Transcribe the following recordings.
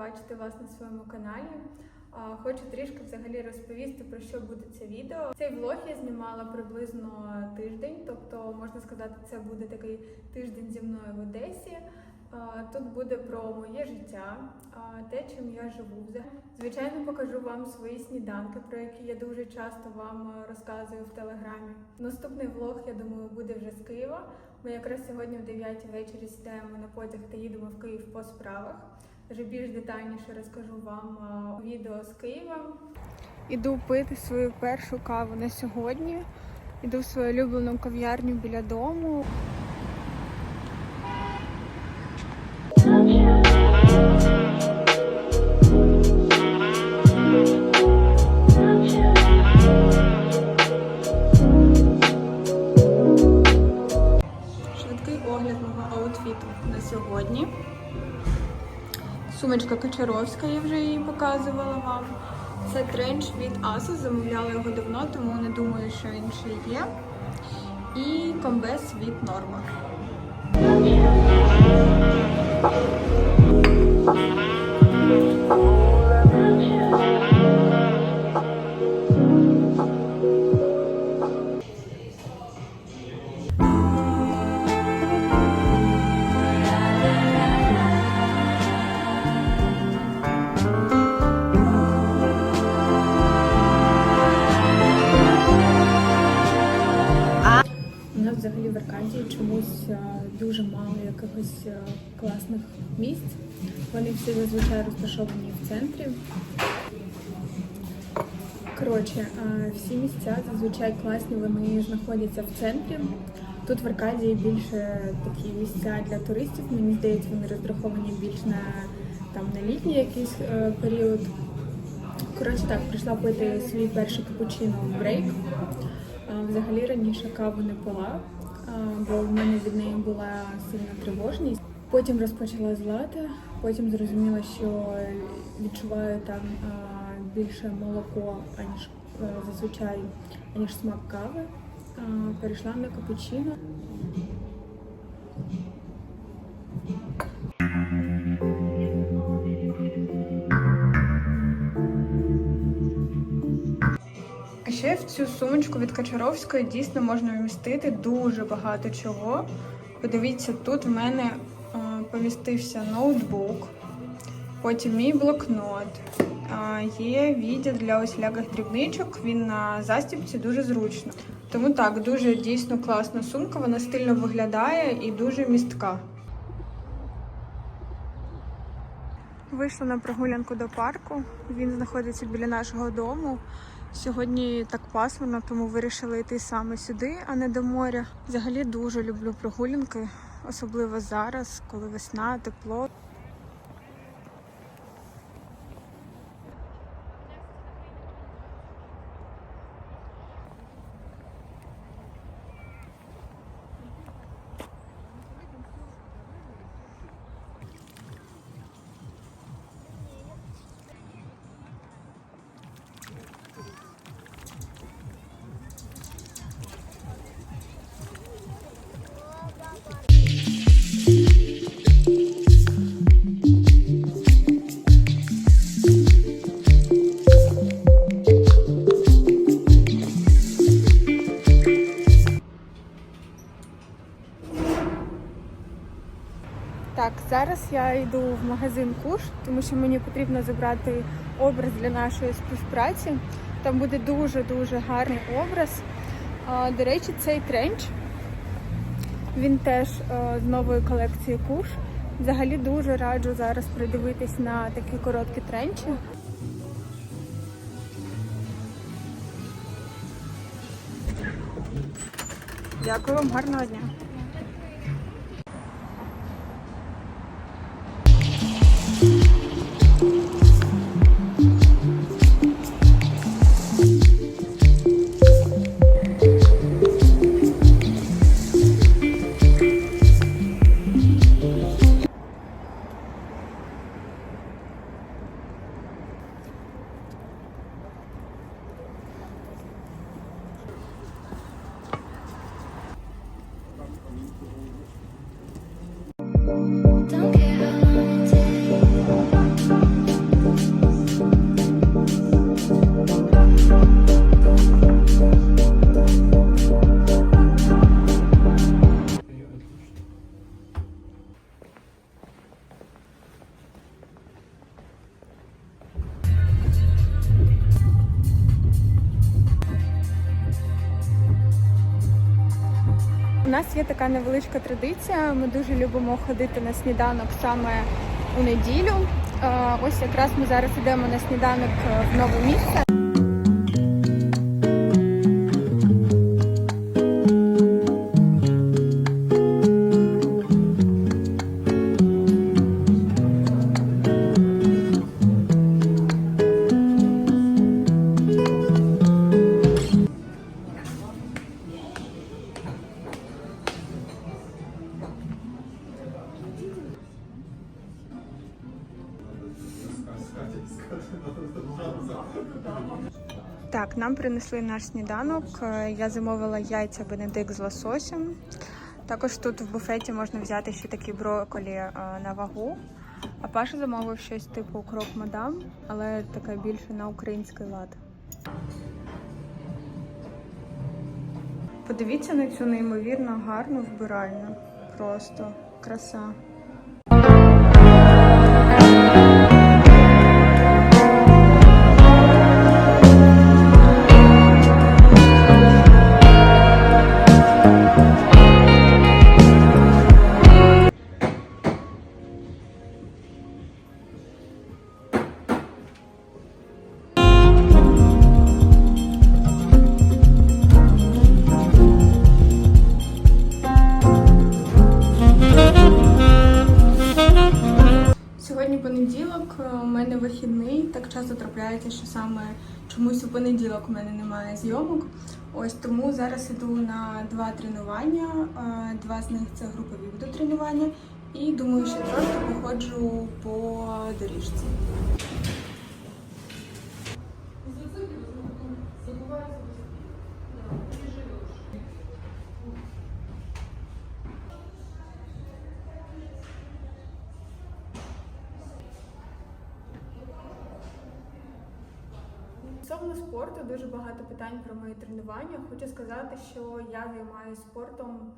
бачити вас на своєму каналі. Хочу трішки взагалі розповісти про що буде це відео. Цей влог я знімала приблизно тиждень, тобто можна сказати, це буде такий тиждень зі мною в Одесі. Тут буде про моє життя, те, чим я живу. Звичайно, покажу вам свої сніданки, про які я дуже часто вам розказую в телеграмі. Наступний влог, я думаю, буде вже з Києва. Ми якраз сьогодні в 9 вечора сідаємо на потяг та їдемо в Київ по справах. Вже більш детальніше розкажу вам відео з Києва. Іду пити свою першу каву на сьогодні. Іду в свою улюблену кав'ярню біля дому. Швидкий огляд мого аутфіту на сьогодні. Сумочка Кочаровська, я вже її показувала вам. Це тренч від Asus, замовляла його давно, тому не думаю, що ще є. І комбез від Norma. У дуже мало якихось е, класних місць. Вони всі зазвичай розташовані в центрі. Коротше, е, всі місця зазвичай класні, вони знаходяться в центрі. Тут в Аркадії більше такі місця для туристів. Мені здається, вони розраховані більш на там на літній якийсь е, період. Коротше, так, прийшла пити свій перший капучино в брейк. Взагалі раніше каву не пила, бо в мене від неї була сильна тривожність. Потім розпочала злати, потім зрозуміла, що відчуваю там більше молоко, аніж е, зазвичай, аніж смак кави. Перейшла на капучино. Ще в цю сумочку від Качаровської дійсно можна вмістити дуже багато чого. Подивіться, тут в мене е, помістився ноутбук, потім мій блокнот. Е, Є відділ для усіляких дрібничок, він на застібці дуже зручно. Тому так, дуже дійсно класна сумка, вона стильно виглядає і дуже містка. Вийшла на прогулянку до парку. Він знаходиться біля нашого дому. Сьогодні так пасмурно, тому вирішили йти саме сюди, а не до моря. Взагалі дуже люблю прогулянки, особливо зараз, коли весна, тепло. Я йду в магазин Куш, тому що мені потрібно забрати образ для нашої співпраці. Там буде дуже-дуже гарний образ. До речі, цей тренч. Він теж е, з нової колекції Куш. Взагалі дуже раджу зараз придивитись на такі короткі тренчі. Дякую вам, гарного дня. Є така невеличка традиція. Ми дуже любимо ходити на сніданок саме у неділю. Е, Ось якраз ми зараз йдемо на сніданок е, в нове місце. Принесли наш сніданок. Е, Я замовила яйця Бенедикт з лососем. Також тут в буфеті можна взяти ще такі брокколі е, на вагу. А Паша замовив щось типу крок мадам, але таке більше на український лад. Подивіться на цю неймовірно гарну вбиральню. Просто краса. Чомусь у понеділок у мене немає зйомок. Ось тому зараз іду на два тренування. Два з них це групові будуть тренування. І думаю, ще трошки походжу по доріжці. Дуже багато питань про мої тренування. Хочу сказати, що я займаюся спортом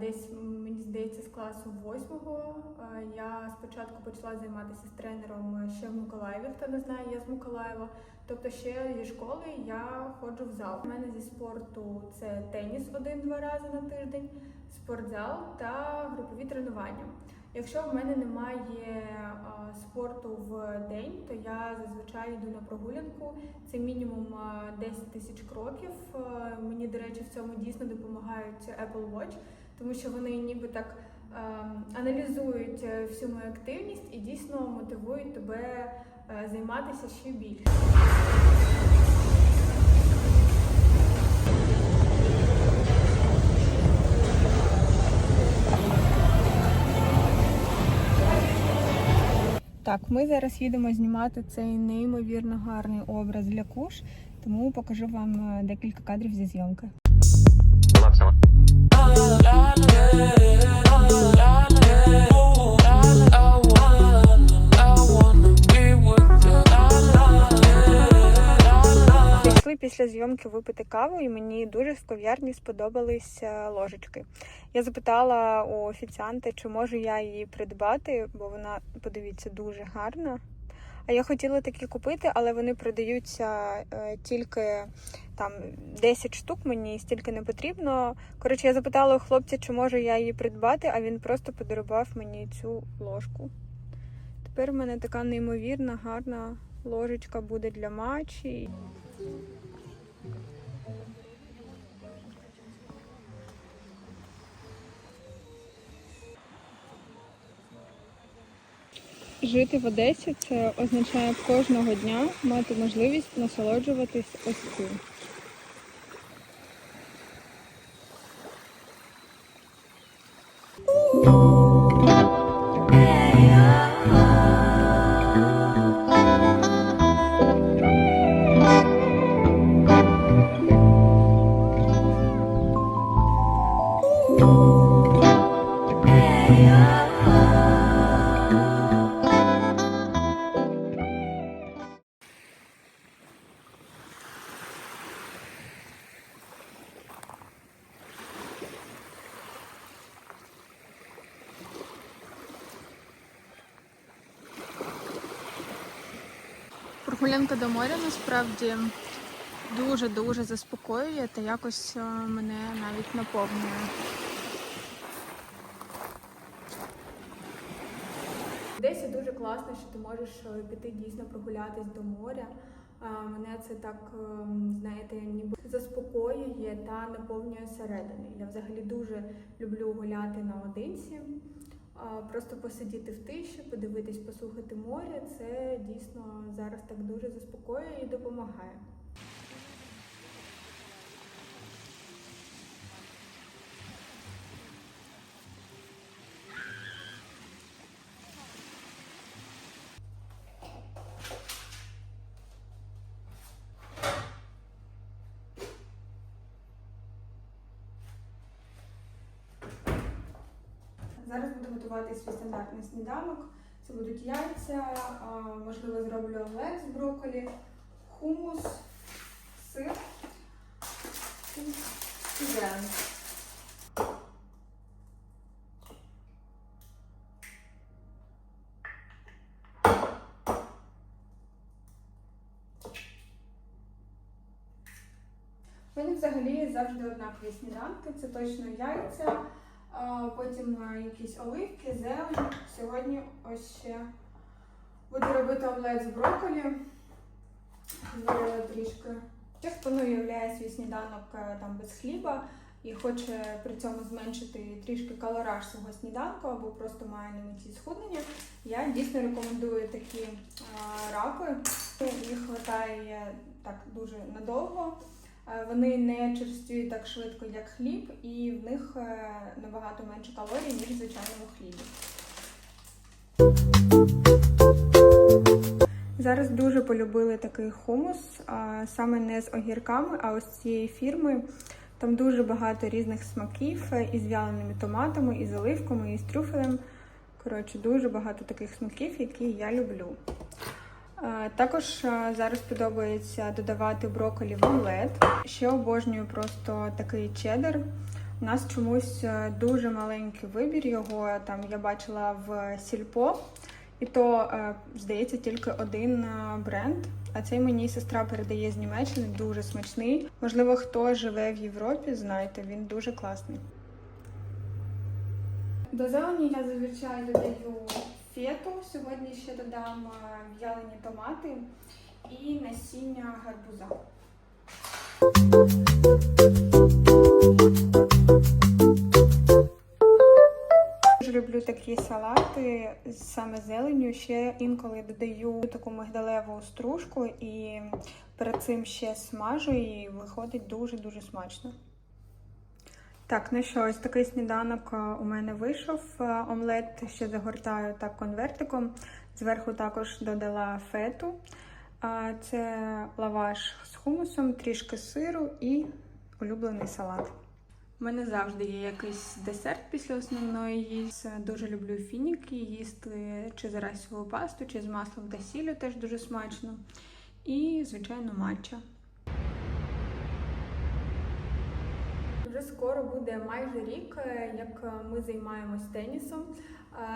десь мені здається з класу восьмого. Я спочатку почала займатися з тренером ще в Миколаєві. Хто не знає, я з Миколаєва. Тобто ще зі школи я ходжу в зал. У мене зі спорту це теніс один-два рази на тиждень, спортзал та групові тренування. Якщо в мене немає спорту в день, то я зазвичай йду на прогулянку. Це мінімум 10 тисяч кроків. Мені, до речі, в цьому дійсно допомагають Apple Watch, тому що вони ніби так аналізують е, всю мою активність і дійсно мотивують тебе е, займатися ще більше. Так, ми зараз їдемо знімати цей неймовірно гарний образ для куш, тому покажу вам е, декілька кадрів зі зйомки. Після зйомки випити каву, і мені дуже в кав'ярні сподобались ложечки. Я запитала у офіціанта, чи можу я її придбати, бо вона, подивіться, дуже гарна. А я хотіла такі купити, але вони продаються е, тільки там 10 штук, мені стільки не потрібно. Коротше, я запитала у хлопця, чи можу я її придбати, а він просто подарував мені цю ложку. Тепер в мене така неймовірна, гарна ложечка буде для матчі. Жити в Одесі це означає кожного дня мати можливість насолоджуватись ось цим. прогулянка до моря насправді дуже-дуже заспокоює та якось е, мене навіть наповнює. Десь дуже класно, що ти можеш е, піти дійсно прогулятись до моря. Мене це так, е, знаєте, ніби заспокоює та наповнює середини. Я взагалі дуже люблю гуляти наодинці. Просто посидіти в тиші, подивитись, послухати море. Це дійсно зараз так дуже заспокоює і допомагає. Зараз буду готувати свій стандартний сніданок. Це будуть яйця, можливо, зроблю омлет з брокколі, хумус, сир і зелень. У мене взагалі завжди однакові сніданки. Це точно яйця, потім а, якісь оливки, зелень. Сьогодні ось ще буду робити омлет з брокколі. Зварила трішки. Ще хто не уявляє свій сніданок е, там без хліба і хоче при цьому зменшити трішки калораж свого сніданку або просто має на меті схуднення, я дійсно рекомендую такі а, рапи. Їх вистачає так дуже надовго. Е, Вони не черствіють так швидко, як хліб, і в них е, набагато менше калорій, ніж в звичайному хлібі. Зараз дуже полюбили такий хумус, саме не з огірками, а ось цієї фірми. Там дуже багато різних смаків е, із вяленими томатами, і з оливками, і з трюфелем. Коротше, дуже багато таких смаків, які я люблю. Е, Також е, зараз подобається додавати брокколі в омлет. Ще обожнюю просто такий чеддер. У нас чомусь е, дуже маленький вибір його. Там я бачила в сільпо, і то здається тільки один бренд. А цей мені сестра передає з Німеччини, дуже смачний. Можливо, хто живе в Європі, знаєте, він дуже класний. До зелені я зазвичай додаю фету. Сьогодні ще додам е, в'ялені томати і насіння гарбуза. Люблю такі салати саме зеленю. Ще інколи додаю таку мигдалеву стружку і перед цим ще смажу і виходить дуже-дуже смачно. Так, ну що, ось такий сніданок е, у мене вийшов. Е, Омлет ще загортаю так конвертиком. Зверху також додала фету. Це лаваш з хумусом, трішки сиру і улюблений салат. У мене завжди є якийсь десерт після основної їсти. Дуже люблю фініки, їсти чи з райсовою пасту, чи з маслом та сіллю теж дуже смачно. І, звичайно, матча. Вже скоро буде майже рік, е, як ми займаємось тенісом.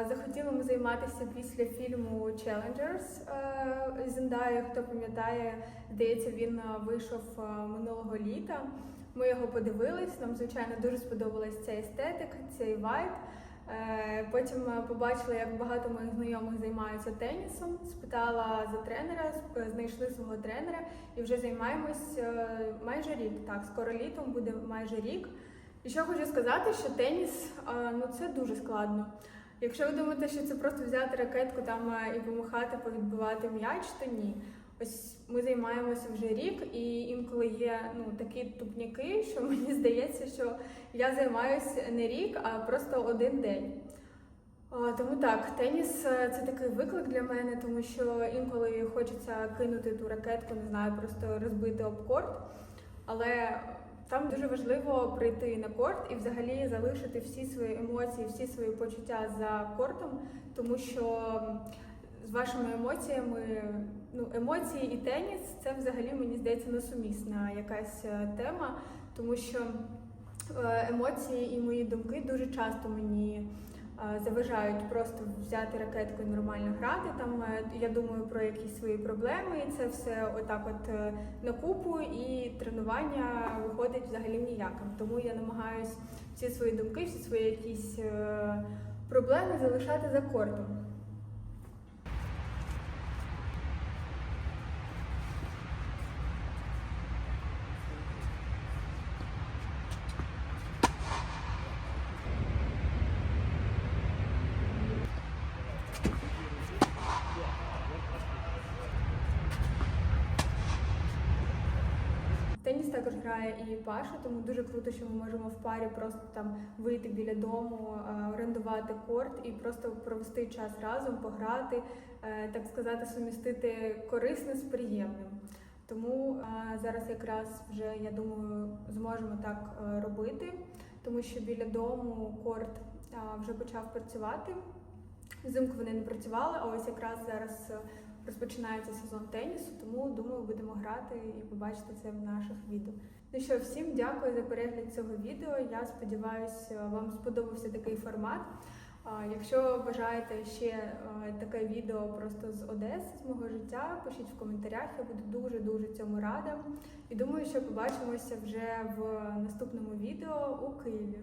Е, Захотіли ми займатися після фільму Challengers е, Зендаю. Хто пам'ятає, здається, він е, вийшов е, минулого літа. Ми його подивились. Нам, звичайно, дуже сподобалась ця естетика, цей вайб. Е, Потім е, побачила, як багато моїх знайомих займаються тенісом. Спитала за тренера, знайшли свого тренера і вже займаємось е, майже рік. Так, скоро літом буде майже рік. І що хочу сказати, що теніс ну це дуже складно. Якщо ви думаєте, що це просто взяти ракетку там і помахати, повідбивати м'яч, то ні. Ось ми займаємося вже рік, і інколи є ну такі тупняки, що мені здається, що я займаюся не рік, а просто один день. Тому так, теніс це такий виклик для мене, тому що інколи хочеться кинути ту ракетку, не знаю, просто розбити об корт. Але там дуже важливо прийти на корт і взагалі залишити всі свої емоції, всі свої почуття за кортом, тому що з вашими емоціями, ну емоції і теніс це взагалі мені здається несумісна якась е, тема, тому що е, емоції і мої думки дуже часто мені заважають просто взяти ракетку і нормально грати. Там е, я думаю про якісь свої проблеми, і це все отак, от е, на купу, і тренування виходить взагалі ніяким. Тому я намагаюсь всі свої думки, всі свої якісь е, проблеми залишати за кортом. Також грає і Паша, тому дуже круто, що ми можемо в парі просто там вийти біля дому, е, орендувати корт і просто провести час разом, пограти, е, так сказати, сумістити корисне з приємним. Тому е, зараз якраз вже я думаю зможемо так робити, тому що біля дому корт вже почав працювати. Взимку вони не працювали, а ось якраз зараз розпочинається сезон тенісу, тому думаю, будемо грати і побачите це в наших відео. Ну що, всім дякую за перегляд цього відео. Я сподіваюся, вам сподобався такий формат. Якщо бажаєте ще е, таке відео просто з Одеси, з мого життя, пишіть в коментарях. Я буду дуже дуже цьому рада. І думаю, що побачимося вже в наступному відео у Києві.